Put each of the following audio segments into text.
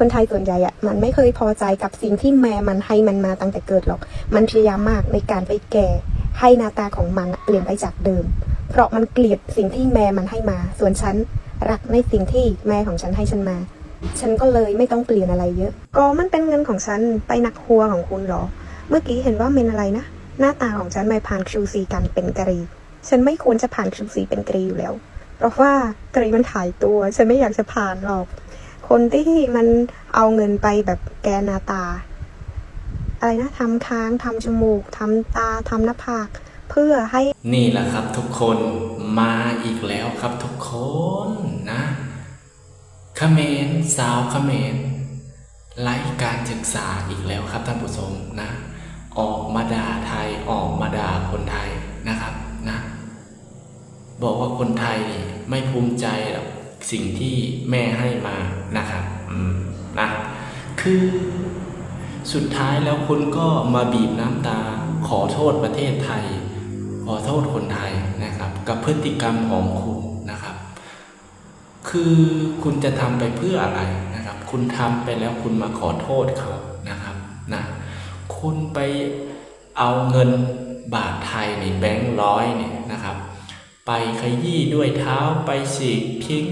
คนไทยส่วนใหญ่อะมันไม่เคยพอใจกับสิ่งที่แม่มันให้มันมาตั้งแต่เกิดหรอก มันพยายามมากในการไปแก่ ให้หน้าตาของมันเปลี่ยนไปจากเดิม เพราะมันเกลียดสิ่งที่แม่มันให้มา ส่วนฉันรักในสิ่งที่แม่ของฉันให้ฉันมา ฉันก็เลยไม่ต้องเปลี่ยนอะไรเยอะ ก็มันเป็นเงินของฉันไปนักหัวของคุณหรอ เมื่อกี้เห็นว่าเมนอะไรนะ หน้าตาของฉันไม่ผ่านคิวซีกันเป็นกะรี ฉันไม่ควรจะผ่านคิวซีเป็นกะรีอยู่แล้ว เพราะว่ากะรีมันถ่ายตัว ฉันไม่อยากจะผ่านหรอก คนที่มันเอาเงินไปแบบแกหนาตา อะไรนะทำค้างทำจมูกทำตาทำหน้าผาก เพื่อให้นี่แหละครับทุกคนมาอีกแล้วครับทุกคนนะขเขมรสาวขเขมรไร้การศึกษาอีกแล้วครับท่านผู้ชมนะ ออกมาด่าไทยออกมาด่าคนไทยนะครับนะ บอกว่าคนไทยไม่ภูมิใจกับ สิ่งที่แม่ให้มานะครับอืมนะคือสุดท้ายแล้วคุณก็มาบีบน้ำตาขอโทษประเทศไทย ขอโทษคนไทยนะครับ กับพฤติกรรมของคุณนะครับ คือคุณจะทำไปเพื่ออะไรนะครับ คุณทำไปแล้วคุณมาขอโทษเขานะครับนะคุณไปเอาเงินบาทไทยในแบงค์ร้อยเนี่ยนะครับ ไปขยี้ด้วยเท้าไปฉีกทิ้ง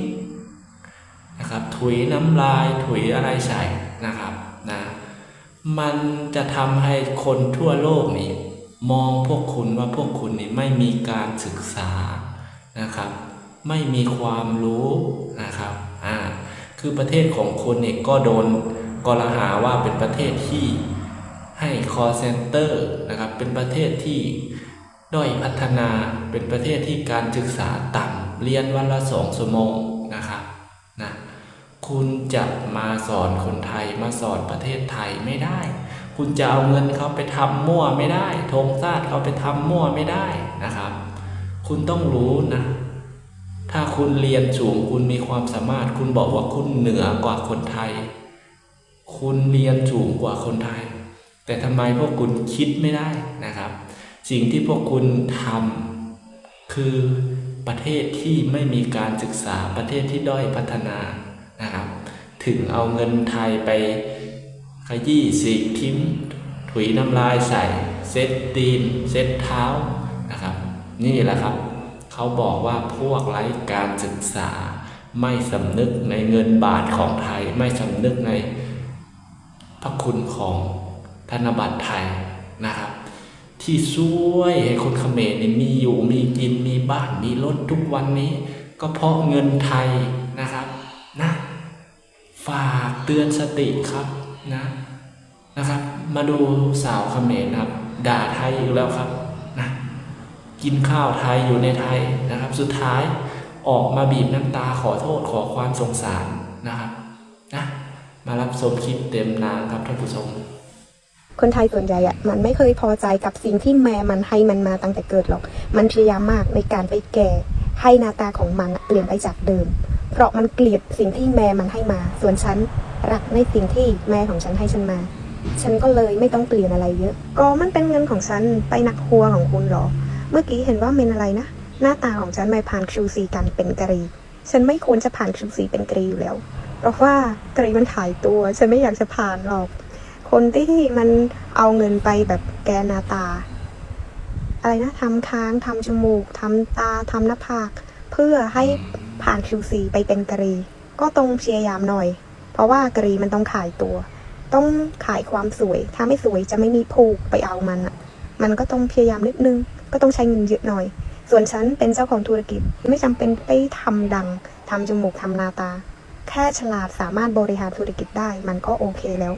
นะครับถุยน้ำลายถุยอะไรใส่นะครับนะมันจะทำให้คนทั่วโลกนี่มองพวกคุณว่าพวกคุณนี่ไม่มีการศึกษานะครับ ไม่มีความรู้นะครับอ่าคือประเทศของคุณเนี่ยก็โดนกล่าวหาว่าเป็นประเทศที่ให้ call center นะครับเป็นประเทศที่ด้อยพัฒนาเป็นประเทศที่การศึกษาต่ำเรียนวันละสองชั่วโมง คุณจะมาสอนคนไทยมาสอนประเทศไทยไม่ได้ คุณจะเอาเงินเขาไปทำมั่วไม่ได้ธงชาติเขาไปทำมั่วไม่ได้นะครับ คุณต้องรู้นะ ถ้าคุณเรียนสูงคุณมีความสามารถ คุณบอกว่าคุณเหนือกว่าคนไทย คุณเรียนสูงกว่าคนไทย แต่ทำไมพวกคุณคิดไม่ได้นะครับ สิ่งที่พวกคุณทำคือประเทศที่ไม่มีการศึกษาประเทศที่ด้อยพัฒนา นะครับ ถึงเอาเงินไทยไปขยี้สีทิ้งถุยน้ำลายใส่ เซ็ตตีน เซ็ตเท้านะครับ นี่แหละครับ เขาบอกว่าพวกไร้การศึกษา ไม่สำนึกในเงินบาทของไทย ไม่สำนึกในพระคุณของธนบัตรไทยนะครับ ที่ช่วยให้คนเขมรนี่มีอยู่มีกินมีบ้านมีรถทุกวันนี้ ก็เพราะเงินไทยนะครับ ฝากเตือนสติครับนะนะครับ มาดูสาวเขมรนครับ ด่าไทยอีกแล้วครับนะกินข้าวไทยอยู่ในไทยนะครับ สุดท้ายออกมาบีบน้ำตาขอโทษขอความสงสารนะครับนะมารับชมคลิปเต็มนางครับท่านผู้ชมคนไทยส่วนใหญ่อะมันไม่เคยพอใจกับสิ่งที่แม่มันให้มันมาตั้งแต่เกิดหรอก มันพยายามมากในการไปแก่ ให้หน้าตาของมันเปลี่ยนไปจากเดิม เพราะมันเกลียดสิ่งที่แม่มันให้มา ส่วนฉันรักในสิ่งที่แม่ของฉันให้ฉันมา ฉันก็เลยไม่ต้องเปลี่ยนอะไรเยอะ ก็มันเป็นเงินของฉันไปนักหัวของคุณหรอ เมื่อกี้เห็นว่าเมนอะไรนะ หน้าตาของฉันไม่ผ่านคิวซีกันเป็นกะรี ฉันไม่ควรจะผ่านคิวซีเป็นกรีอยู่แล้ว เพราะว่ากรีมันถ่ายตัว ฉันไม่อยากจะผ่านหรอก คนที่มันเอาเงินไปแบบแกหนาตา อะไรนะทำค้างทำจมูกทำตาทำหน้าผาก เพื่อให้ผ่านคิวซีไปเป็นกะหรี ก็ต้องพยายามหน่อย เพราะว่ากะหรีมันต้องขายตัว ต้องขายความสวย ถ้าไม่สวยจะไม่มีผูกไปเอามันอะมันก็ต้องพยายามนิดนึง ก็ต้องใช้เงินเยอะหน่อย ส่วนฉันเป็นเจ้าของธุรกิจไม่จำเป็นไปทำดังทำจมูกทำหน้าตา แค่ฉลาดสามารถบริหารธุรกิจได้ มันก็โอเคแล้ว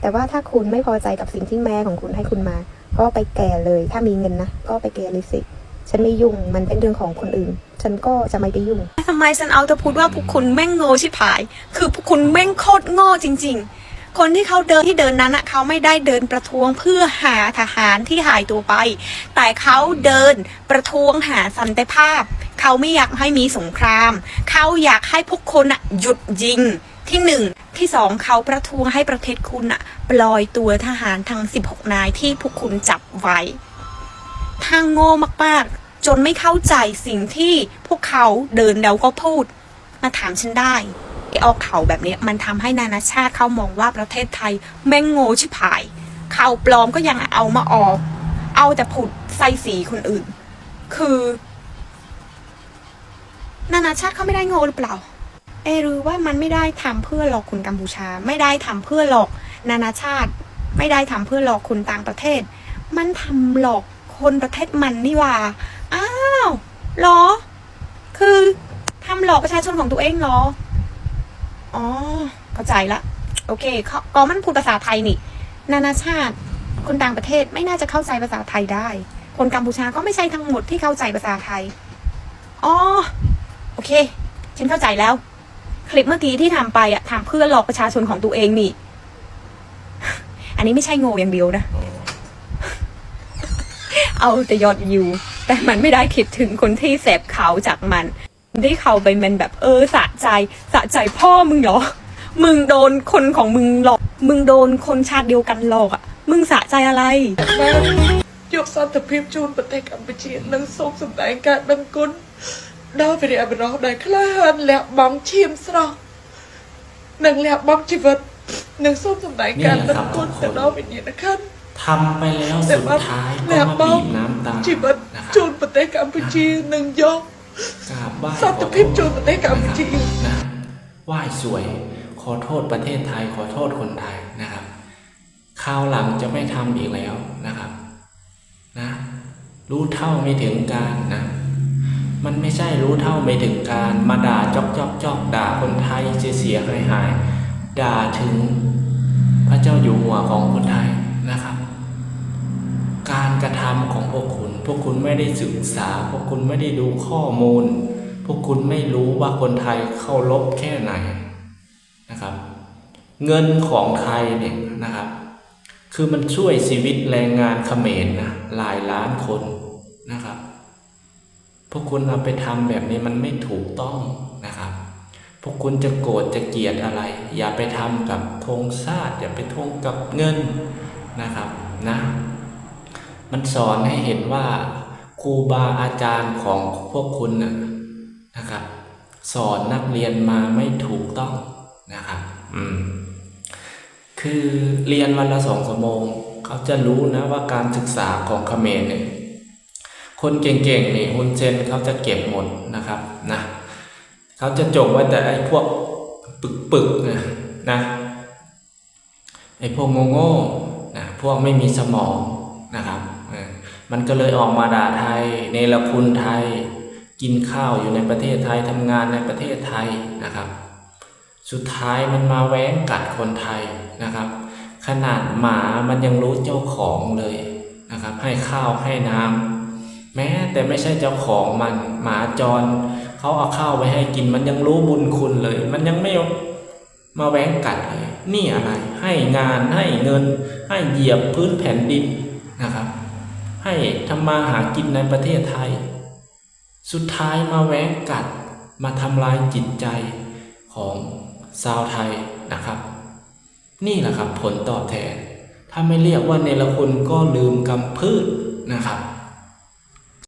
แต่ว่าถ้าคุณไม่พอใจกับสิ่งที่แม่ของคุณให้คุณมา ก็ไปแก่เลย ถ้ามีเงินนะ ก็ไปแก่เลยสิ ฉันไม่ยุ่ง มันเป็นเรื่องของคนอื่น ฉันก็จะไม่ไปยุ่งทำไมฉันเอาแต่พูดว่าพวกคุณแม่งโง่ชิบหาย คือพวกคุณแม่งโคตรโง่จริง ๆ คนที่เขาเดินที่เดินนั้นอะเขาไม่ได้เดินประท้วงเพื่อหาทหารที่หายตัวไป แต่เขาเดินประท้วงหาสันติภาพ เขาไม่อยากให้มีสงคราม เขาอยากให้พวกคนอะหยุดยิงที่หนึ่งที่สองเขาประท้วงให้ประเทศคุณอะปล่อยตัวทหารทั้ง 16 นายที่พวกคุณจับไว้ ทางโง่มากๆ จนไม่เข้าใจสิ่งที่พวกเขาเดินแล้วก็พูด มาถามฉันได้ไอ้ออกเขาแบบนี้มันทำให้นานาชาติเขามองว่าประเทศไทย แม่งโง่ชิบหายข่าวปลอมก็ยังเอามาออก เอาแต่ผุดใส่สีคนอื่น คือ นานาชาติเขาไม่ได้โง่หรือเปล่า เอรือว่ามันไม่ได้ทำเพื่อหลอกคนกัมพูชา ไม่ได้ทำเพื่อหลอก นานาชาติ ไม่ได้ทำเพื่อหลอกคนต่างประเทศ มันทำหลอก คนประเทศมันนี่ว่า อ้าวหรอ คือทำหลอกประชาชนของตัวเองเหรอ อ๋อ เข้าใจละ โอเคเขาก็มันพูดภาษาไทยนี่ นานาชาติ คนต่างประเทศไม่น่าจะเข้าใจภาษาไทยได้ คนกัมพูชาก็ไม่ใช่ทั้งหมดที่เข้าใจภาษาไทย อ๋อ โอเค ฉันเข้าใจแล้ว คลิปเมื่อกี้ที่ทำไปอะทำเพื่อหลอกประชาชนของตัวเองนี่ อันนี้ไม่ใช่โง่อย่างเดียวนะ เอาแต่ยอดวิว แต่มันไม่ได้คิดถึงคนที่เสพข่าวจากมัน ที่เขาไปมันแบบเออสะใจสะใจพ่อมึงเหรอ มึงโดนคนของมึงหลอก มึงโดนคนชาติเดียวกันหลอกอะมึงสะใจอะไร បានយកសន្តិភាពជូនប្រទេសកម្ពុជានិងសូមសម្ដែងការដឹងគុណដល់វីរៈបុរសដែលក្លាហានលះបង់ឈាមស្រស់និងលះបង់ជីវិតនិងសូមសម្ដែងការដឹងគុណទៅដល់វិញ្ញាណក្ខន្ធ ทำไปแล้วสุดท้ายก็มาบีบน้ำตาชิบะตจูนประเทศกัมพูชีหนึ่งยกกราบไหว้สัตว์พิบจูนประเทศกัมพูชีนะไหว้สวย ขอโทษประเทศไทยขอโทษคนไทยนะครับคราวหลังจะไม่ทำอีกแล้วนะครับนะรู้เท่าไม่ถึงการนะ มันไม่ใช่รู้เท่าไม่ถึงการ มาด่าจอกจอกจอกด่าคนไทยเสียหายหายด่าถึงพระเจ้าอยู่หัวของคนไทยนะครับ รกระทำของพวกคุณ พวกคุณไม่ได้ศึกษา พวกคุณไม่ได้ดูข้อมูล พวกคุณไม่รู้ว่าคนไทยเข้ารบแค่ไหนนะครับ เงินของไทยเนี่ยนะครับ คือมันช่วยชีวิตแรงงานเขมรนะหลายล้านคนนะครับ พวกคุณเอาไปทำแบบนี้มันไม่ถูกต้องนะครับพวกคุณจะโกรธจะเกลียดอะไร อย่าไปทำกับธงชาติอย่าไปทงกับเงินนะครับนะ มันสอนให้เห็นว่าครูบาอาจารย์ของพวกคุณนะนะครับ สอนนักเรียนมาไม่ถูกต้องนะครับ อืม คือเรียนวันละสองชั่วโมง เขาจะรู้นะว่าการศึกษาของเขมรเนี่ยคนเก่งๆนี่ฮุนเซนเขาจะเก็บหมดนะครับนะเขาจะจงไว้แต่ไอ้พวกปึกๆนะนะไอ้พวกโง่ๆนะพวกไม่มีสมองนะครับ มันก็เลยออกมาด่าไทยเนรคุณไทย กินข้าวอยู่ในประเทศไทยทำงานในประเทศไทยนะครับ สุดท้ายมันมาแว้งกัดคนไทยนะครับ ขนาดหมามันยังรู้เจ้าของเลยนะครับ ให้ข้าวให้น้ำแม้แต่ไม่ใช่เจ้าของมันหมาจรเขาเอาข้าวไปให้กินมันยังรู้บุญคุณเลย มันยังไม่มาแว้งกัดเลยนี่อะไรให้งานให้เงิน ให้เหยียบพื้นแผ่นดิน ให้ทำมาหากินในประเทศไทย สุดท้ายมาแหวงกัดมาทำลายจิตใจของชาวไทยนะครับ นี่แหละครับผลตอบแทน ถ้าไม่เรียกว่าเนรคุณก็ลืมกำพืชนะครับ